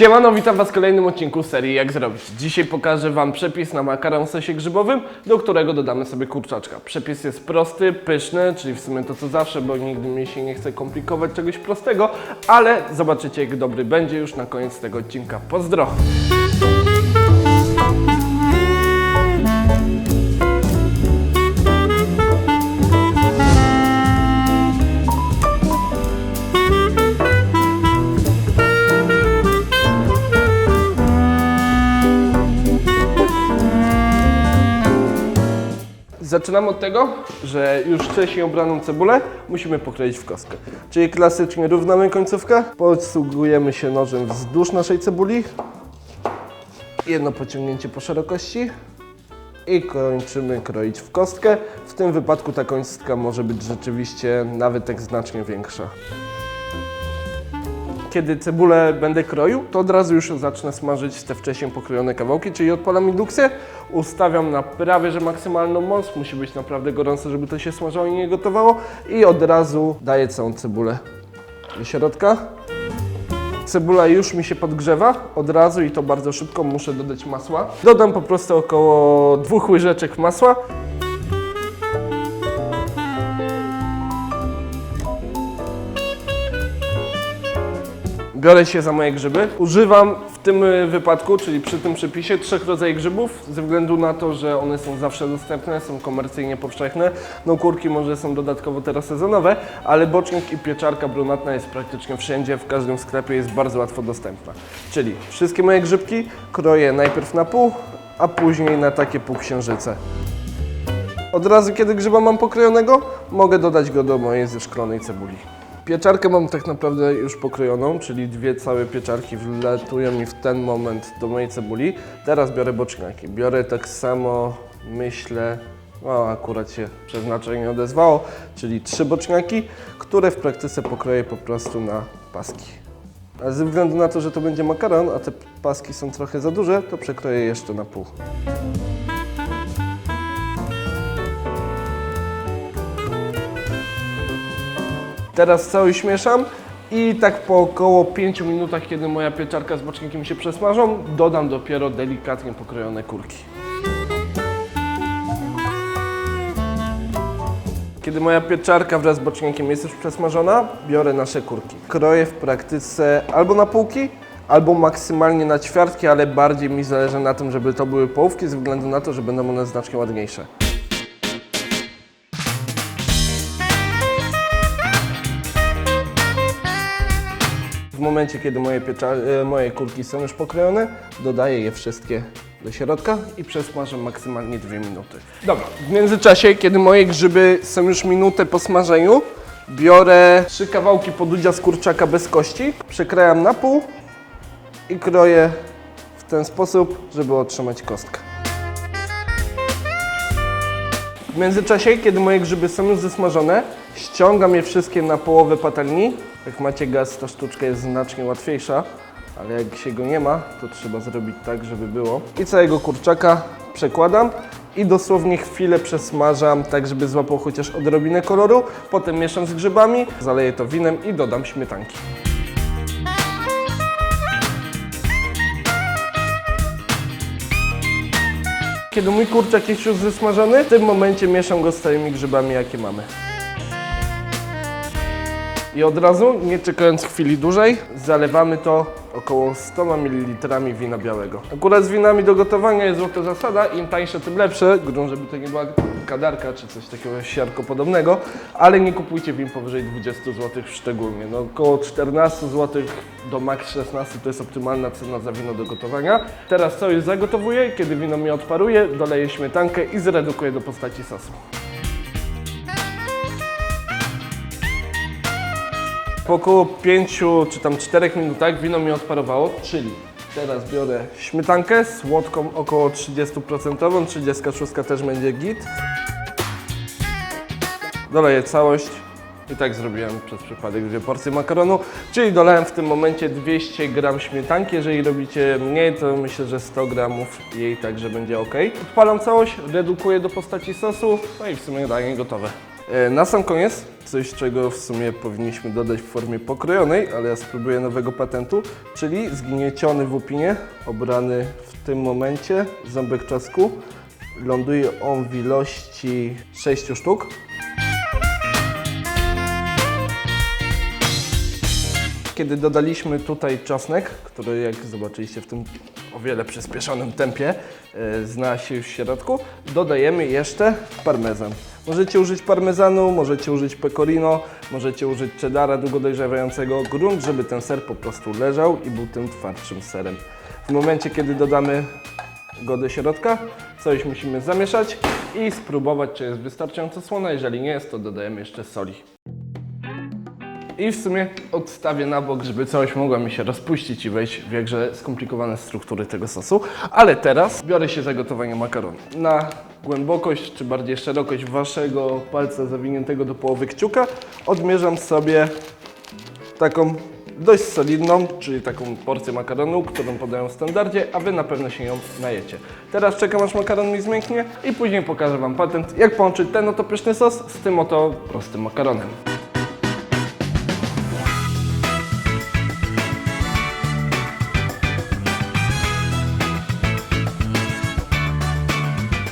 Siemano, witam Was w kolejnym odcinku serii Jak zrobić. Dzisiaj pokażę Wam przepis na makaron w sosie grzybowym, do którego dodamy sobie kurczaczka. Przepis jest prosty, pyszny, czyli w sumie to co zawsze, bo nigdy mi się nie chce komplikować czegoś prostego, ale zobaczycie jak dobry będzie już na koniec tego odcinka. Pozdro! Zaczynamy od tego, że już wcześniej obraną cebulę musimy pokroić w kostkę. Czyli klasycznie równamy końcówkę, posługujemy się nożem wzdłuż naszej cebuli, jedno pociągnięcie po szerokości i kończymy kroić w kostkę. W tym wypadku ta kostka może być rzeczywiście nawet tak znacznie większa. Kiedy cebulę będę kroił, to od razu już zacznę smażyć te wcześniej pokrojone kawałki, czyli odpalam indukcję, ustawiam na prawie że maksymalną moc, musi być naprawdę gorące, żeby to się smażało i nie gotowało i od razu daję całą cebulę do środka. Cebula już mi się podgrzewa od razu i to bardzo szybko, muszę dodać masła. Dodam po prostu około dwóch łyżeczek masła. Biorę się za moje grzyby. Używam w tym y, wypadku, czyli przy tym przepisie, trzech rodzajów grzybów, ze względu na to, że one są zawsze dostępne, są komercyjnie powszechne. No kurki może są dodatkowo teraz sezonowe, ale bocznik i pieczarka brunatna jest praktycznie wszędzie, w każdym sklepie jest bardzo łatwo dostępna. Czyli wszystkie moje grzybki kroję najpierw na pół, a później na takie półksiężyce. Od razu, kiedy grzyba mam pokrojonego, mogę dodać go do mojej zeszklonej cebuli. Pieczarkę mam tak naprawdę już pokrojoną, czyli dwie całe pieczarki wlatują mi w ten moment do mojej cebuli. Teraz biorę boczniaki. Biorę tak samo, myślę, no akurat się przeznaczenie odezwało, czyli trzy boczniaki, które w praktyce pokroję po prostu na paski. A ze względu na to, że to będzie makaron, a te paski są trochę za duże, to przekroję jeszcze na pół. Teraz całość mieszam i tak po około 5 minutach, kiedy moja pieczarka z bocznikiem się przesmażą, dodam dopiero delikatnie pokrojone kurki. Kiedy moja pieczarka wraz z bocznikiem jest już przesmażona, biorę nasze kurki. Kroję w praktyce albo na półki, albo maksymalnie na ćwiartki, ale bardziej mi zależy na tym, żeby to były połówki, ze względu na to, że będą one znacznie ładniejsze. W momencie, kiedy moje, e, moje kurki są już pokrojone, dodaję je wszystkie do środka i przesmażę maksymalnie 2 minuty. Dobra, w międzyczasie, kiedy moje grzyby są już minutę po smażeniu, biorę trzy kawałki podudzia z kurczaka bez kości, przekrajam na pół i kroję w ten sposób, żeby otrzymać kostkę. W międzyczasie, kiedy moje grzyby są już zesmażone, ściągam je wszystkie na połowę patelni. Jak macie gaz, ta sztuczka jest znacznie łatwiejsza, ale jak się go nie ma, to trzeba zrobić tak, żeby było. I całego kurczaka przekładam i dosłownie chwilę przesmażam, tak żeby złapał chociaż odrobinę koloru. Potem mieszam z grzybami, zaleję to winem i dodam śmietanki. Kiedy mój kurczak jest już zesmażony, w tym momencie mieszam go z całymi grzybami, jakie mamy. I od razu, nie czekając chwili dłużej, zalewamy to około 100 ml wina białego. Akurat z winami do gotowania jest złota zasada, im tańsze, tym lepsze, grą, żeby to nie była kadarka czy coś takiego siarko podobnego, ale nie kupujcie win powyżej 20 zł szczególnie. No, około 14 zł do max 16 to jest optymalna cena za wino do gotowania. Teraz co już zagotowuję, kiedy wino mi odparuje, doleję śmietankę i zredukuję do postaci sosu. Po około 5 czy tam 4 minutach wino mi odparowało, czyli teraz biorę śmietankę słodką około 30%, 36 też będzie git. Doleję całość i tak zrobiłem przez przypadek dwie porcje makaronu, czyli dolałem w tym momencie 200 g śmietanki, jeżeli robicie mniej, to myślę, że 100 g jej także będzie ok. Odpalam całość, redukuję do postaci sosu, no i w sumie danie gotowe. E, Na sam koniec coś, czego w sumie powinniśmy dodać w formie pokrojonej, ale ja spróbuję nowego patentu, czyli zgnieciony w upinie, obrany w tym momencie ząbek czosnku. Ląduje on w ilości 6 sztuk. Kiedy dodaliśmy tutaj czosnek, który jak zobaczyliście w tym o wiele przyspieszonym tempie e, znalazł się już w środku, dodajemy jeszcze parmezan. Możecie użyć parmezanu, możecie użyć pecorino, możecie użyć cheddara długo dojrzewającego. Grunt, żeby ten ser po prostu leżał i był tym twardszym serem. W momencie, kiedy dodamy go do środka, coś musimy zamieszać i spróbować, czy jest wystarczająco słona. Jeżeli nie jest, to dodajemy jeszcze soli. I w sumie odstawię na bok, żeby całość mogła mi się rozpuścić i wejść w jakże skomplikowane struktury tego sosu. Ale teraz biorę się za gotowanie makaronu. Na głębokość, czy bardziej szerokość waszego palca zawiniętego do połowy kciuka odmierzam sobie taką dość solidną, czyli taką porcję makaronu, którą podają w standardzie, a wy na pewno się ją najecie. Teraz czekam aż makaron mi zmięknie i później pokażę wam patent, jak połączyć ten oto pyszny sos z tym oto prostym makaronem.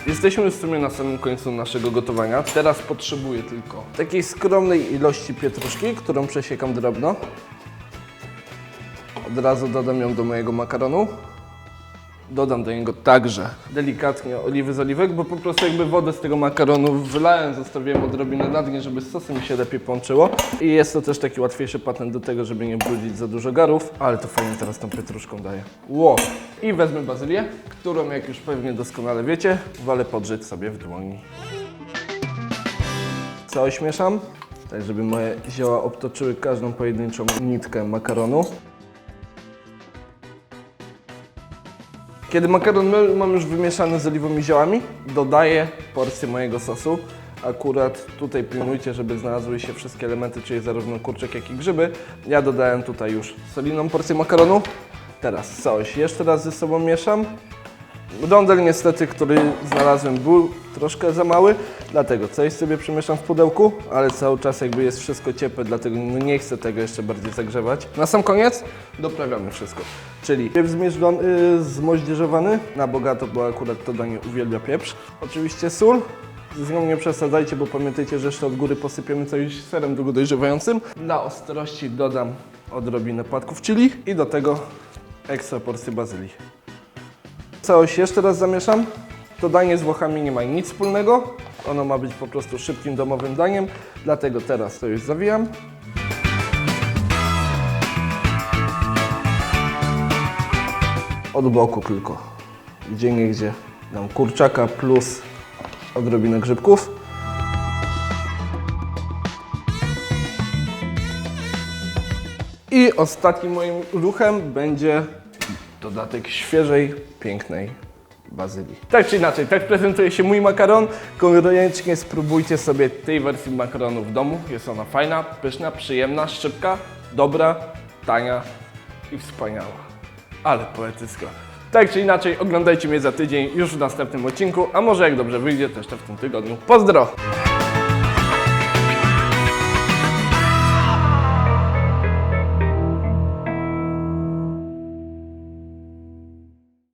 Jesteśmy w sumie na samym końcu naszego gotowania. Teraz potrzebuję tylko takiej skromnej ilości pietruszki, którą przesiekam drobno. Od razu dodam ją do mojego makaronu. Dodam do niego także delikatnie oliwy z oliwek, bo po prostu jakby wodę z tego makaronu wylałem, zostawiłem odrobinę na dnie, żeby z sosem mi się lepiej połączyło. I jest to też taki łatwiejszy patent do tego, żeby nie brudzić za dużo garów, ale to fajnie teraz tą pietruszką daje. Ło! I wezmę bazylię, którą jak już pewnie doskonale wiecie, wolę podrzeć sobie w dłoni. Całość mieszam, tak żeby moje zioła obtoczyły każdą pojedynczą nitkę makaronu. Kiedy makaron mam już wymieszany z oliwą i ziołami, dodaję porcję mojego sosu. Akurat tutaj pilnujcie, żeby znalazły się wszystkie elementy, czyli zarówno kurczak, jak i grzyby. Ja dodałem tutaj już solidną porcję makaronu. Teraz całość jeszcze raz ze sobą mieszam. Rondel niestety, który znalazłem był troszkę za mały, dlatego coś sobie przemieszam w pudełku, ale cały czas jakby jest wszystko ciepłe, dlatego no nie chcę tego jeszcze bardziej zagrzewać. Na sam koniec doprawiamy wszystko, czyli pieprz zmierzlony, y, zmoździerzowany, na bogato, bo akurat to danie uwielbia pieprz. Oczywiście sól, z nią nie przesadzajcie, bo pamiętajcie, że jeszcze od góry posypiemy coś serem długo dojrzewającym. Dla ostrości dodam odrobinę płatków chili i do tego ekstra porcję bazylii. Całość jeszcze raz zamieszam. To danie z Włochami nie ma nic wspólnego. Ono ma być po prostu szybkim domowym daniem, dlatego teraz to już zawijam. Od boku tylko. Gdzie nie gdzie dam kurczaka plus odrobinę grzybków. I ostatnim moim ruchem będzie dodatek świeżej, pięknej bazylii. Tak czy inaczej, tak prezentuje się mój makaron. Koniecznie spróbujcie sobie tej wersji makaronu w domu. Jest ona fajna, pyszna, przyjemna, szybka, dobra, tania i wspaniała. Ale poetycka. Tak czy inaczej, oglądajcie mnie za tydzień już w następnym odcinku, a może jak dobrze wyjdzie, też to w tym tygodniu. Pozdro!